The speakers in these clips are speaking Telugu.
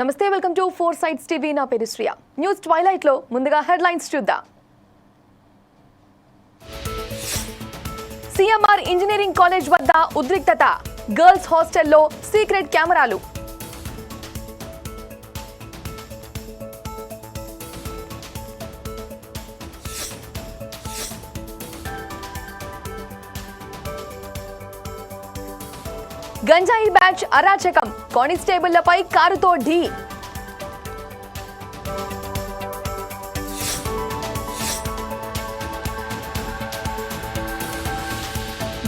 నమస్తే welcome to four sights TV. నా పేరు శ్రియ. న్యూస్ ట్వైలైట్లో ముందుగా హెడ్లైన్స్ చూద్దాం. సిఎంఆర్ ఇంజనీరింగ్ కాలేజ్ వద్ద ఉద్రిక్తత. గర్ల్స్ హాస్టల్లో సీక్రెట్ కెమెరాలు. గంజాయి బ్యాచ్ అరాచకం. కానిస్టేబుళ్ళపై కారుతో ఢీ.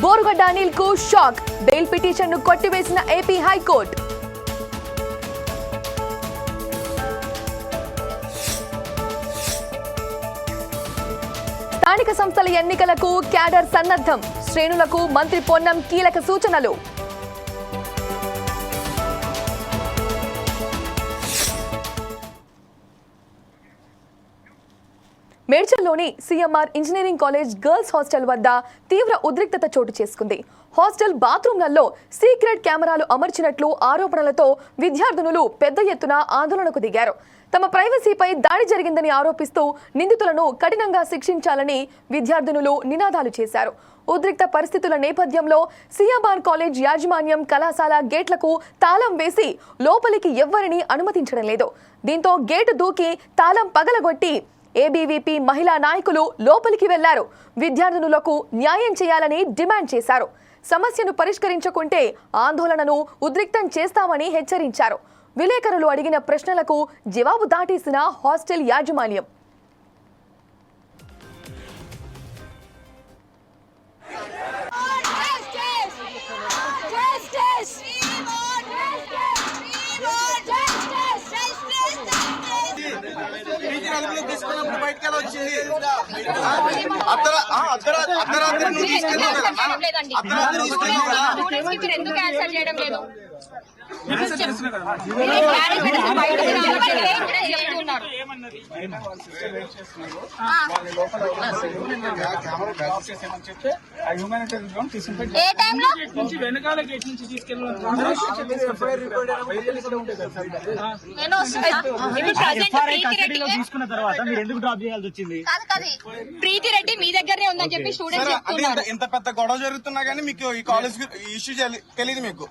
బోరుగడ్డ అనిల్కు షాక్. బెయిల్ పిటిషన్ను కొట్టివేసిన ఏపీ హైకోర్టు. స్థానిక సంస్థల ఎన్నికలకు క్యాడర్ సన్నద్ధం. శ్రేణులకు మంత్రి పొన్నం కీలక సూచనలు. మేడ్చల్లోని CMR engineering college girls hostel వద్ద తీవ్ర ఉద్రిక్తత చోటు చేసుకుంది. హాస్టల్ బాత్రూంలలో సీక్రెట్ కెమెరాలు అమర్చినట్లు ఆరోపణలతో విద్యార్థినులు పెద్ద ఎత్తున ఆందోళనకు దిగారు. తమ ప్రైవసీపై దాడి జరిగిందని ఆరోపిస్తూ నిందితులను కఠినంగా శిక్షించాలని విద్యార్థినులు నినాదాలు చేశారు. ఉద్రిక్త పరిస్థితుల నేపథ్యంలో సీఎంఆర్ కాలేజ్ యాజమాన్యం కళాశాల గేట్లకు తాళం వేసి లోపలికి ఎవ్వరిని అనుమతించడం లేదు. దీంతో గేటు దూకి తాళం పగలగొట్టి ఏబీవీపీ మహిళా నాయకులు లోపలికి వెళ్ళారు. విద్యార్థినులకు న్యాయం చేయాలని డిమాండ్ చేశారు. సమస్యను పరిష్కరించకుంటే ఆందోళనను ఉద్రిక్తం చేస్తామని హెచ్చరించారు. విలేకరులు అడిగిన ప్రశ్నలకు జవాబు దాటేసిన హాస్టల్ యాజమాన్యం తీసుకున్నప్పుడు బయటకు ఎలా వచ్చింది అర్ధరాత్రి నువ్వు తీసుకెళ్ళావు కదా. అర్ధరాత్రి తీసుకెళ్ళావు కదా. ఏ టైంలో వెనకాల గేట్ నుంచి ప్రీతి తీసుకున్న తర్వాత మీరు ఎందుకు డ్రాప్ చేయాల్సి వచ్చింది ప్రీతి రెడ్డి మీ దగ్గరనే ఉందని చెప్పి స్టూడెంట్స్ చెప్తున్నారు ఇంత- ఇంత పెద్ద గొడవ జరుగుతున్నా కానీ మీకు ఈ కాలేజ్ ఇష్యూ తెలియదు మీకు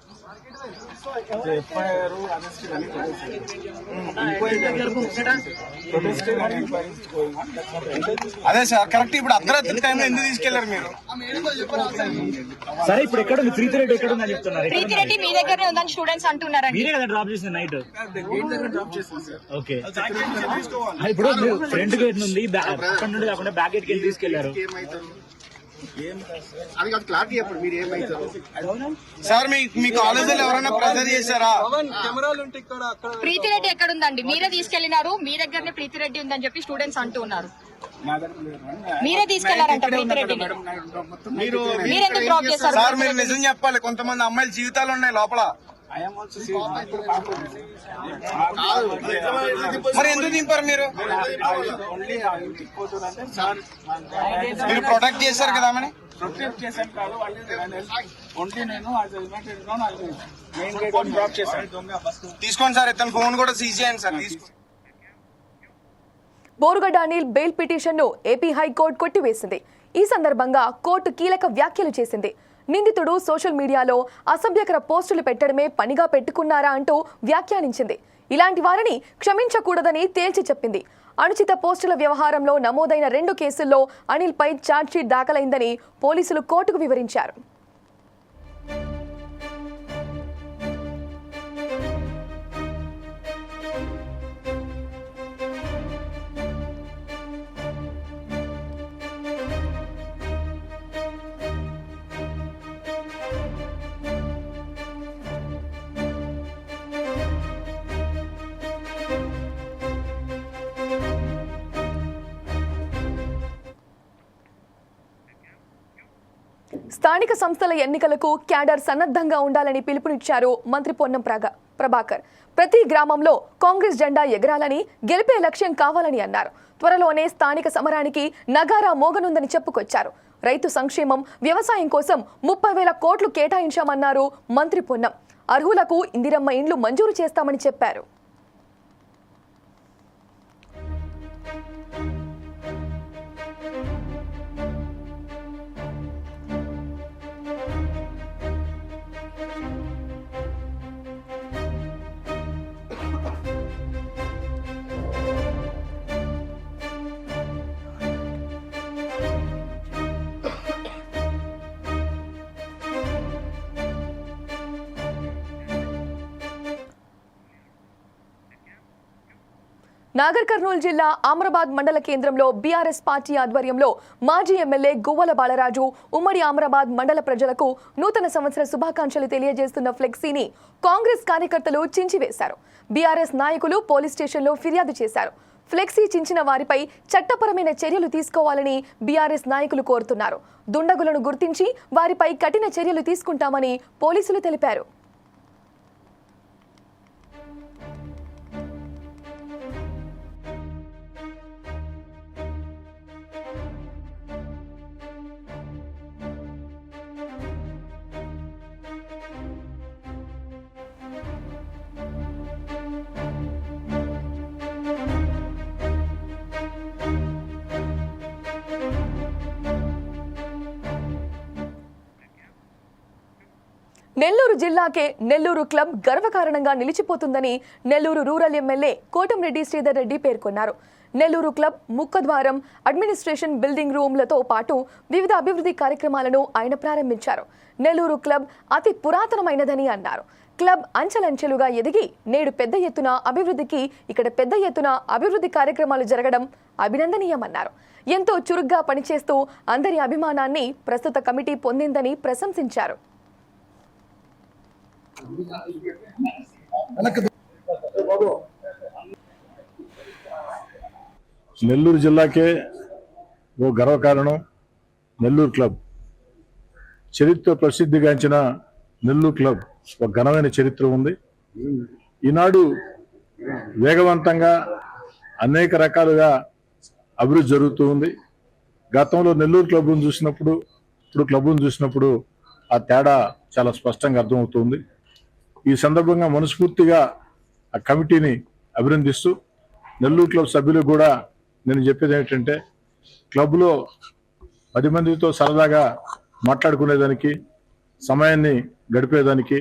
అదే సార్ కరెక్ట్ ఇప్పుడు అర్ధరాత్రి టైంలో ఎందుకు తీసుకెళ్ళారు మీరు? సరే ఇప్పుడు ఎక్కడ ఉంది? ప్రీతి రెడ్డి ఎక్కడ ఉందని చెప్తున్నారు? ప్రీతి? రెడ్డి మీ దగ్గరనే ఉందని స్టూడెంట్స్ అంటున్నారండి. మీరే కదా డ్రాప్ చేసింది నైట్ ఓకే. ఇప్పుడు ఫ్రంట్ గేట్ నుండి అక్కడ నుండి కాకుండా బ్యాక్ గేట్కి తీసుకెళ్ళారు? అది కాదు క్లారిటీ చెప్పండి మీరు ఏమైతారు? సార్ మీ మీ కాలేజీలో ఎవరైనా ప్రెజర్ చేశారా? ప్రీతి రెడ్డి ఎక్కడ ఉందండి మీరే తీసుకెళ్ళినారు మీ దగ్గరనే ప్రీతి రెడ్డి ఉందని చెప్పి స్టూడెంట్స్ అంటున్నారు మీరే తీసుకెళ్ళారంట మీరు మీరు ఎందుకు డ్రాప్ చేస్తారు సార్ మీరు నిజం చెప్పాలి కొంతమంది అమ్మాయిల జీవితాలు ఉన్నాయి లోపల. మరి ఎందుకు దింపారు మీరు? మీరు ప్రొటెక్ట్ చేశారు కదా ఆమెని? ప్రొటెక్ట్ చేశాను కాదు ఓన్లీ నేను మెయిన్ గేట్ డ్రాప్ చేశాను. తీసుకోండి సార్ ఇతను ఫోన్ కూడా సీజ్ చేయండి సార్ తీసుకోండి బోరుగడ్డ అనిల్ బెయిల్ పిటిషన్ను ఏపీ హైకోర్టు కొట్టివేసింది. ఈ సందర్భంగా కోర్టు కీలక వ్యాఖ్యలు చేసింది. నిందితుడు సోషల్ మీడియాలో అసభ్యకర పోస్టులు పెట్టడమే పనిగా పెట్టుకున్నారా అంటూ వ్యాఖ్యానించింది. ఇలాంటి వారిని క్షమించకూడదని తేల్చి చెప్పింది. అనుచిత పోస్టుల వ్యవహారంలో నమోదైన రెండు కేసుల్లో అనిల్పై ఛార్జ్షీట్ దాఖలైందని పోలీసులు కోర్టుకు వివరించారు. స్థానిక సంస్థల ఎన్నికలకు క్యాడర్ సన్నద్ధంగా ఉండాలని పిలుపునిచ్చారు మంత్రి పొన్నం ప్రగా ప్రభాకర్. ప్రతి గ్రామంలో కాంగ్రెస్ జెండా ఎగరాలని గెలిపే లక్ష్యం కావాలని అన్నారు. త్వరలోనే స్థానిక సమరానికి నగారా మోగనుందని చెప్పుకొచ్చారు. రైతు సంక్షేమం వ్యవసాయం కోసం ముప్పై వేల కోట్లు కేటాయించామన్నారు మంత్రి పొన్నం. అర్హులకు ఇందిరమ్మ ఇండ్లు మంజూరు చేస్తామని చెప్పారు. నాగర్ కర్నూలు జిల్లా ఆమ్రాబాద్ మండల కేంద్రంలో బీఆర్ఎస్ పార్టీ ఆధ్వర్యంలో మాజీ ఎమ్మెల్యే గువ్వల బాలరాజు ఉమ్మడి ఆమ్రాబాద్ మండల ప్రజలకు నూతన సంవత్సర శుభాకాంక్షలు తెలియజేస్తున్న ఫ్లెక్సీని కాంగ్రెస్ కార్యకర్తలు చించివేశారు. బీఆర్ఎస్ నాయకులు పోలీస్ స్టేషన్లో ఫిర్యాదు చేశారు. ఫ్లెక్సీ చించిన వారిపై చట్టపరమైన చర్యలు తీసుకోవాలని బీఆర్ఎస్ నాయకులు కోరుతున్నారు. దుండగులను గుర్తించి వారిపై కఠిన చర్యలు తీసుకుంటామని పోలీసులు తెలిపారు. నెల్లూరు జిల్లాకే నెల్లూరు క్లబ్ గర్వకారణంగా నిలిచిపోతుందని నెల్లూరు రూరల్ ఎమ్మెల్యే కోటంరెడ్డి శ్రీధర్ రెడ్డి పేర్కొన్నారు. నెల్లూరు క్లబ్ ముఖద్వారం అడ్మినిస్ట్రేషన్ బిల్డింగ్ రూమ్లతో పాటు వివిధ అభివృద్ధి కార్యక్రమాలను ఆయన ప్రారంభించారు. నెల్లూరు క్లబ్ అతి పురాతనమైనదని అన్నారు. క్లబ్ అంచెలంచెలుగా ఎదిగి నేడు పెద్ద ఎత్తున అభివృద్ధికి ఇక్కడ పెద్ద ఎత్తున అభివృద్ధి కార్యక్రమాలు జరగడం అభినందనీయమన్నారు. ఎంతో చురుగ్గా పనిచేస్తూ అందరి అభిమానాన్ని ప్రస్తుత కమిటీ పొందిందని ప్రశంసించారు. నెల్లూరు జిల్లాకే ఓ గర్వకారణం నెల్లూరు క్లబ్. చరిత్ర ప్రసిద్ధిగాంచిన నెల్లూరు క్లబ్ ఒక ఘనమైన చరిత్ర ఉంది. ఈనాడు వేగవంతంగా అనేక రకాలుగా అభివృద్ధి జరుగుతూ ఉంది. గతంలో నెల్లూరు క్లబ్ను చూసినప్పుడు ఇప్పుడు క్లబ్ను చూసినప్పుడు ఆ తేడా చాలా స్పష్టంగా అర్థమవుతుంది ఈ సందర్భంగా మనస్ఫూర్తిగా ఆ కమిటీని అభినందిస్తూ నెల్లూరు క్లబ్ సభ్యులు కూడా నేను చెప్పేది ఏంటంటే క్లబ్లో పది మందితో సరదాగా మాట్లాడుకునేదానికి సమయాన్ని గడిపేదానికి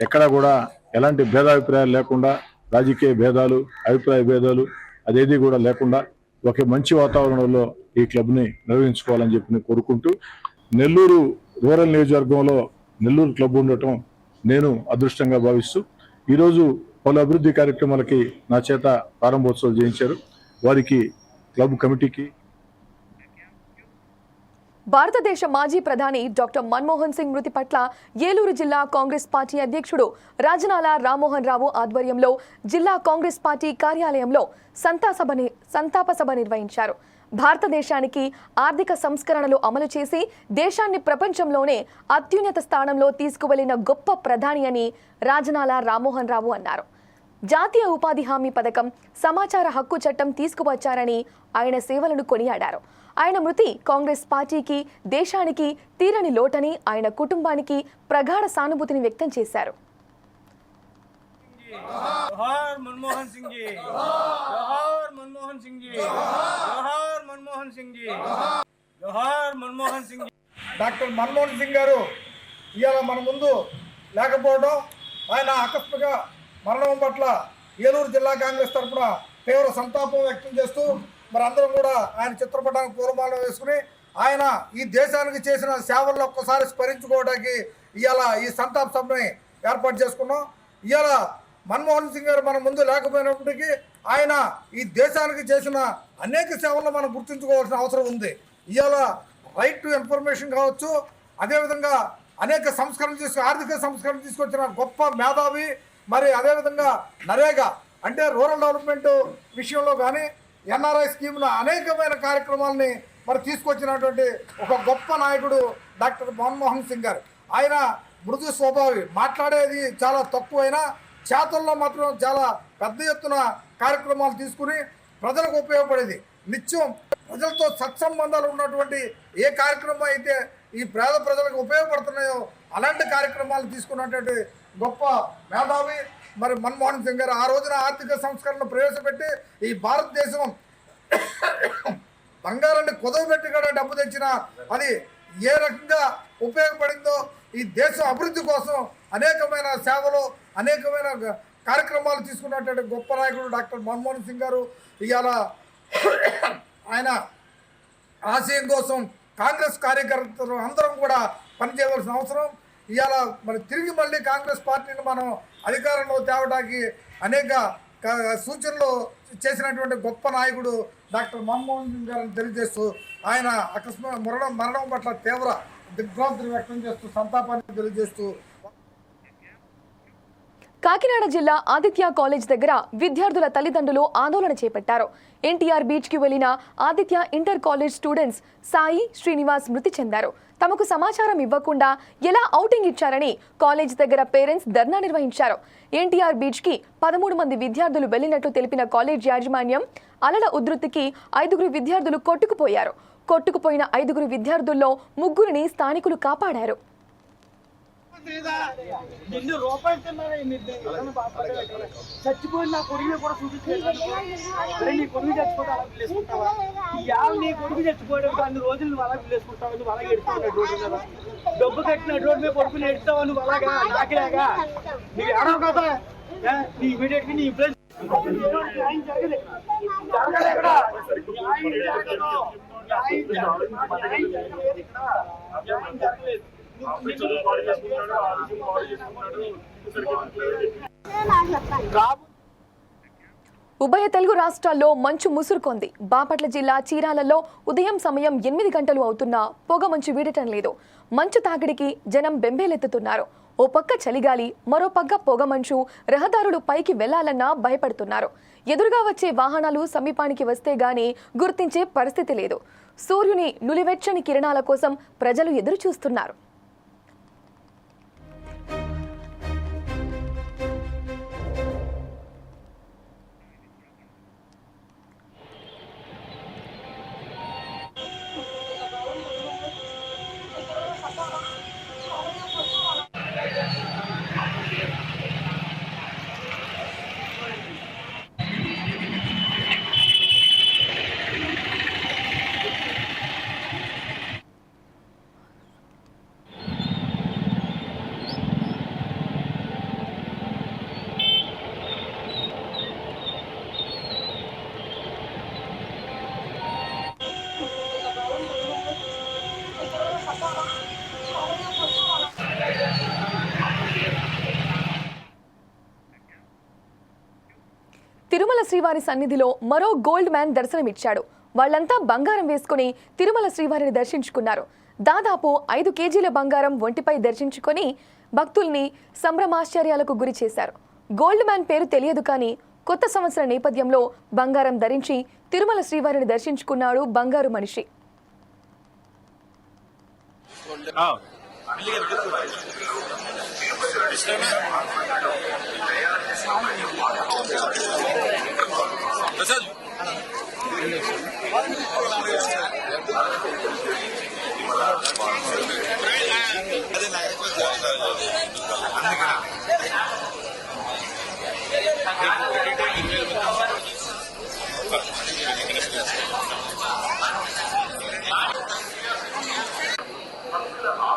ఎక్కడా కూడా ఎలాంటి భేదాభిప్రాయాలు లేకుండా రాజకీయ భేదాలు అభిప్రాయ భేదాలు అదేది కూడా లేకుండా ఒక మంచి వాతావరణంలో ఈ క్లబ్ని నిర్వహించుకోవాలని చెప్పి కోరుకుంటూ నెల్లూరు రూరల్ నియోజకవర్గంలో నెల్లూరు క్లబ్ ఉండటం నేను అదృష్టంగా భావిస్తూ ఈరోజు పలు అభివృద్ధి కార్యక్రమాలకి నా చేత ప్రారంభోత్సవం చేయించారు. వారికి క్లబ్ కమిటీకి భారతదేశ మాజీ ప్రధాని డాక్టర్ మన్మోహన్ సింగ్ మృతి పట్ల ఏలూరు జిల్లా కాంగ్రెస్ పార్టీ అధ్యక్షుడు రాజనాల రామ్మోహన్ రావు ఆధ్వర్యంలో జిల్లా కాంగ్రెస్ పార్టీ కార్యాలయంలో సంతాసభ సభని సంతాప సభ నిర్వహించారు. భారతదేశానికి ఆర్థిక సంస్కరణలు అమలు చేసి దేశాన్ని ప్రపంచంలోనే అత్యున్నత స్థానంలో తీసుకువెళ్లిన గొప్ప ప్రధాని అని రాజనాల రామ్మోహన్ రావు అన్నారు జాతీయ ఉపాధి హామీ పథకం సమాచార హక్కు చట్టం తీసుకువచ్చారని ఆయన సేవలను కొనియాడారు ఆయన మృతి కాంగ్రెస్ పార్టీకి దేశానికి తీరని లోటని ఆయన కుటుంబానికి ప్రగాఢ సానుభూతిని వ్యక్తం చేశారు जोहार मनमोहन सिंह जी जोहार मनमोहन सिंह जी మన్మోహన్ సింగ్ జీ. మన్మోహన్ సింగ్ డాక్టర్ మన్మోహన్ సింగ్ గారు ఇవాళ మన ముందు లేకపోవడం ఆయన ఆకస్మిక మరణం పట్ల ఏలూరు జిల్లా కాంగ్రెస్ తరఫున తీవ్ర సంతాపం వ్యక్తం చేస్తూ మరి అందరం కూడా ఆయన చిత్రపటానికి పూర్వమాలం వేసుకుని ఆయన ఈ దేశానికి చేసిన సేవలను ఒక్కసారి స్మరించుకోవడానికి ఇవాళ ఈ సంతాప సభని ఏర్పాటు చేసుకున్నాం. ఇవాళ మన్మోహన్ సింగ్ గారు మన ముందు లేకపోయినప్పటికీ ఆయన ఈ దేశానికి చేసిన అనేక సేవలను మనం గుర్తుంచుకోవాల్సిన అవసరం ఉంది. ఇవాళ రైట్ టు ఇన్ఫర్మేషన్ కావచ్చు అదేవిధంగా అనేక సంస్కరణలు తీసుకు ఆర్థిక సంస్కరణలు తీసుకొచ్చిన గొప్ప మేధావి మరి అదేవిధంగా నరేగా అంటే రూరల్ డెవలప్మెంట్ విషయంలో కానీ ఎన్ఆర్ఐ స్కీమ్లో అనేకమైన కార్యక్రమాలని మరి తీసుకొచ్చినటువంటి ఒక గొప్ప నాయకుడు డాక్టర్ మన్మోహన్ సింగ్ గారు. ఆయన మృదు స్వభావి మాట్లాడేది చాలా తక్కువైనా చేతల్లో మాత్రం చాలా పెద్ద ఎత్తున కార్యక్రమాలు తీసుకుని ప్రజలకు ఉపయోగపడేది. నిత్యం ప్రజలతో సత్సంబంధాలు ఉన్నటువంటి ఏ కార్యక్రమం అయితే ఈ పేద ప్రజలకు ఉపయోగపడుతున్నాయో అలాంటి కార్యక్రమాలు తీసుకున్నటువంటి గొప్ప మేధావి మరి మన్మోహన్ సింగ్ గారు ఆ రోజున ఆర్థిక సంస్కరణ ప్రవేశపెట్టి ఈ భారతదేశం బంగారాన్ని కుదవబెట్టి కూడా డబ్బు తెచ్చిన అది ఏ రకంగా ఉపయోగపడిందో ఈ దేశం అభివృద్ధి కోసం అనేకమైన సేవలు అనేకమైన గ- కార్యక్రమాలు తీసుకున్నటువంటి గొప్ప నాయకుడు డాక్టర్ మన్మోహన్ సింగ్ గారు ఇవాళ ఆయన ఆశయం కోసం కాంగ్రెస్ కార్యకర్తలు అందరం కూడా పనిచేయవలసిన అవసరం. ఇవాళ మరి తిరిగి మళ్ళీ కాంగ్రెస్ పార్టీని మనం అధికారంలో తేవడానికి అనేక సూచనలు చేసినటువంటి గొప్ప నాయకుడు డాక్టర్ మన్మోహన్ సింగ్ గారిని తెలియజేస్తూ ఆయన అకస్మాత్ మరణం మరణం పట్ల తీవ్ర దిగ్భ్రాంతిని వ్యక్తం చేస్తూ సంతాపాన్ని తెలియజేస్తూ కాకినాడ జిల్లా ఆదిత్య కాలేజ్ దగ్గర విద్యార్థుల తల్లిదండ్రులు ఆందోళన చేపట్టారు. ఎన్టీఆర్ బీచ్కి వెళ్ళిన Aditya inter college students Sai Srinivas మృతి చెందారు. తమకు సమాచారం ఇవ్వకుండా ఎలా ఔటింగ్ ఇచ్చారని కాలేజ్ దగ్గర పేరెంట్స్ ధర్నా నిర్వహించారు. ఎన్టీఆర్ బీచ్కి పదమూడు మంది విద్యార్థులు వెళ్ళినట్లు తెలిపిన కాలేజ్ యాజమాన్యం అలల ఉధృతికి ఐదుగురు విద్యార్థులు కొట్టుకుపోయారు. కొట్టుకుపోయిన ఐదుగురు విద్యార్థుల్లో ముగ్గురిని స్థానికులు కాపాడారు. ఎన్ని రూపాయలు తిన్నారా? చచ్చిపోయిన నా కొడుకుని కూడా చూపించలేదు. నీ కొడుకు చచ్చిపోతే అలా పిల్లేసుకుంటావా? ఇవాళ నీ కొడుకు చచ్చిపోయాడు అన్ని రోజులు నువ్వు అలా పిల్లేసుకుంటావా? నువ్వు అలాగే ఎడుతావు రోడ్డు మీద. డబ్బు కట్టిన రోడ్డు మీద కొడుకుని ఎడుతావా నువ్వు అలాగా? నాకిలాగా నీకు ఏడవ కదా? నీ ఇమీడియట్గా నీ న్యాయం జరగలేదు. ఉభయ తెలుగు రాష్ట్రాల్లో మంచు ముసురుకొంది. బాపట్ల జిల్లా చీరాలలో ఉదయం సమయం ఎనిమిది గంటలు అవుతున్నా పొగ మంచు వీడటం లేదు. మంచు తాకిడికి జనం బెంబేలెత్తుతున్నారు. ఓ పక్క చలిగాలి మరో పక్క పొగ మంచు రహదారులు పైకి వెళ్ళాలన్నా భయపడుతున్నారు. ఎదురుగా వచ్చే వాహనాలు సమీపానికి వస్తే గాని గుర్తించే పరిస్థితి లేదు. సూర్యుని నులివెచ్చని కిరణాల కోసం ప్రజలు ఎదురు చూస్తున్నారు శ్రీవారి సన్నిధిలో మరో గోల్డ్ మ్యాన్ దర్శనమిచ్చాడు. వాళ్ళంతా బంగారం వేసుకుని తిరుమల శ్రీవారిని దర్శించుకున్నారు. దాదాపు ఐదు కేజీల బంగారం ఒంటిపై దర్శించుకొని భక్తుల్ని సంభ్రమాశ్చర్యాలకు గురి చేశారు. గోల్డ్ మ్యాన్ పేరు తెలియదు కానీ కొత్త సంవత్సర నేపథ్యంలో బంగారం ధరించి తిరుమల శ్రీవారిని దర్శించుకున్నాడు బంగారు మనిషి.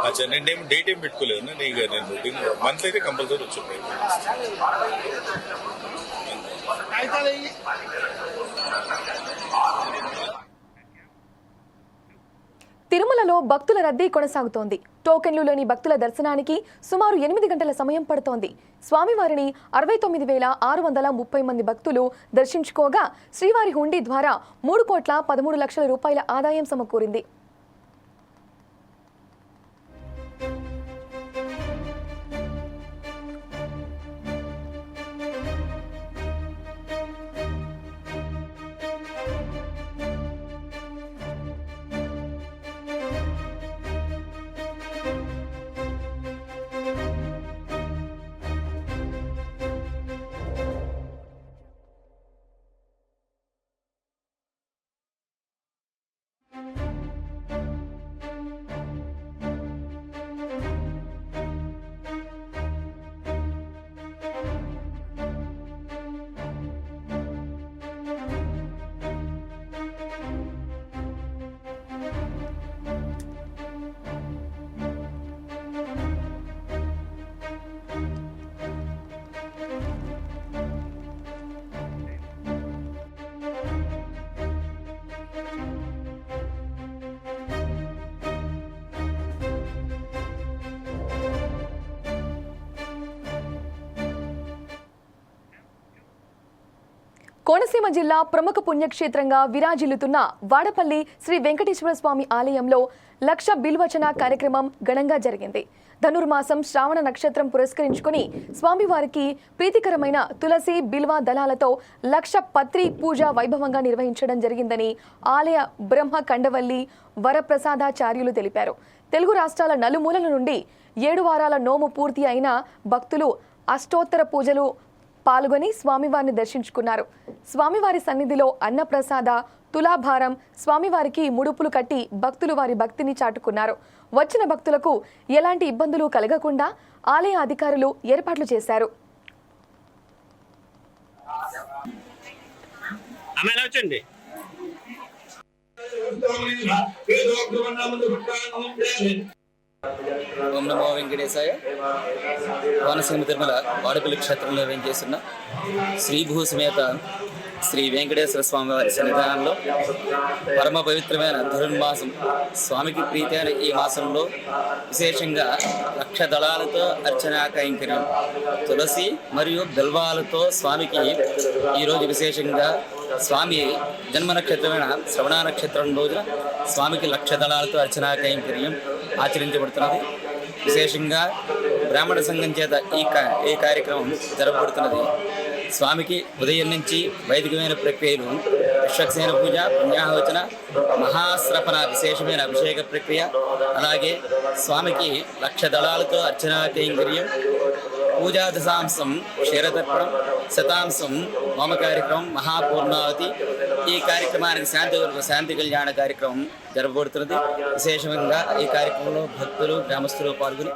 అచ్చా నేను ఏం డేట్ ఏం పెట్టుకోలేదు నేను ఇక నేను రొటీన్ మంత్ అయితే కంపల్సరీ వచ్చి తిరుమలలో భక్తుల రద్దీ కొనసాగుతోంది. టోకెన్లు లేని భక్తుల దర్శనానికి సుమారు ఎనిమిది గంటల సమయం పడుతోంది. స్వామివారిని అరవై తొమ్మిది వేల ఆరు వందల ముప్పై మంది భక్తులు దర్శించుకోగా శ్రీవారి హుండీ ద్వారా మూడు కోట్ల పదమూడు లక్షల రూపాయల ఆదాయం సమకూరింది. కోనసీమ జిల్లా ప్రముఖ పుణ్యక్షేత్రంగా విరాజిల్లుతున్న వాడపల్లి శ్రీ వెంకటేశ్వర స్వామి ఆలయంలో లక్ష బిల్వచన కార్యక్రమం ఘనంగా జరిగింది. ధనుర్మాసం శ్రావణ నక్షత్రం పురస్కరించుకుని స్వామివారికి ప్రీతికరమైన తులసి బిల్వ దళాలతో లక్ష పత్రి పూజ వైభవంగా నిర్వహించడం జరిగిందని ఆలయ బ్రహ్మ కండవల్లి వరప్రసాదాచార్యులు తెలిపారు. తెలుగు రాష్ట్రాల నలుమూలల నుండి ఏడు వారాల నోము పూర్తి అయిన భక్తులు అష్టోత్తర పూజలు పాల్గొని స్వామివారిని దర్శించుకున్నారు. స్వామివారి సన్నిధిలో అన్నప్రసాద తులాభారం స్వామివారికి ముడుపులు కట్టి భక్తులు వారి భక్తిని చాటుకున్నారు. వచ్చిన భక్తులకు ఎలాంటి ఇబ్బందులు కలగకుండా ఆలయ అధికారులు ఏర్పాట్లు చేశారు. ఓం నమో వెంకటేశాయ. కోనసీమ తిరుమల వాడపల్లి క్షేత్రంలో వేంచేస్తున్న శ్రీ సమేత శ్రీ వెంకటేశ్వర స్వామి వారి సన్నిధానంలో పరమ పవిత్రమైన ధనుర్మాసం స్వామికి ప్రీతి అయిన ఈ మాసంలో విశేషంగా లక్ష దళాలతో అర్చనా కైంకర్యం తులసి మరియు బిల్వాలతో స్వామికి ఈరోజు విశేషంగా స్వామి జన్మ నక్షత్రమైన శ్రవణ నక్షత్రం రోజున స్వామికి లక్ష దళాలతో అర్చనా కైంకర్యం ఆచరించబడుతున్నది. విశేషంగా బ్రాహ్మణ సంఘం చేత ఈ ఈ కార్యక్రమం జరపబడుతున్నది. స్వామికి ఉదయం నుంచి వైదికమైన ప్రక్రియలు విశ్వక్సేన పూజ పుణ్యాహోచన మహాశ్రపణ విశేషమైన అభిషేక ప్రక్రియ అలాగే స్వామికి లక్ష దళాలతో అర్చనా కైంకర్యం పూజా దశాంశం క్షీరతర్పణం శతాంశం హోమ కార్యక్రమం మహాపూర్ణావతి. ఈ కార్యక్రమానికి శాంతి శాంతి కళ్యాణ కార్యక్రమం జరపబడుతున్నది విశేషంగా ఈ కార్యక్రమంలో భక్తులు గ్రామస్తులు పాల్గొని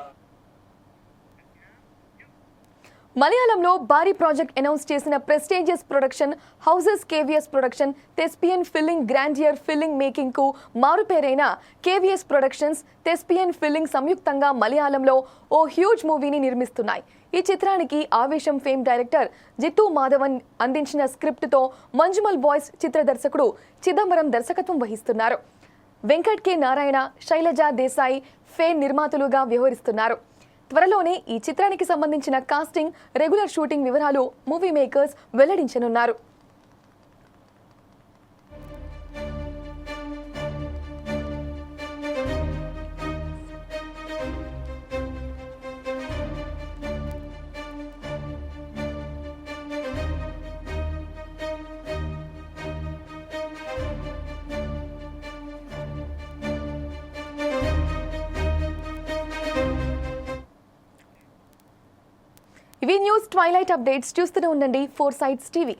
మలయాళంలో భారీ ప్రాజెక్ట్ అనౌన్స్ చేసిన prestigious production houses KVS production thespian filling grandeur filling మేకింగ్కు మారుపేరైన కేవీఎస్ ప్రొడక్షన్స్ తెస్పియన్ ఫిల్లింగ్ సంయుక్తంగా మలయాళంలో ఓ హ్యూజ్ మూవీని నిర్మిస్తున్నాయి. ఈ చిత్రానికి ఆవేశం ఫేమ్ డైరెక్టర్ జిత్తు మాధవన్ అందించిన స్క్రిప్ట్తో మంజుమల్ బాయ్స్ చిత్ర దర్శకుడు చిదంబరం దర్శకత్వం వహిస్తున్నారు. వెంకట్ కె. నారాయణ శైలజ దేశాయ్ ఫే నిర్మాతలుగా వ్యవహరిస్తున్నారు. త్వరలోనే ఈ చిత్రానికి సంబంధించిన కాస్టింగ్ రెగ్యులర్ షూటింగ్ వివరాలు మూవీ మేకర్స్ వెల్లడించనున్నారు. న్యూస్ ట్వైలైట్ అప్డేట్స్ చూస్తూనే ఉండండి. Four sights TV.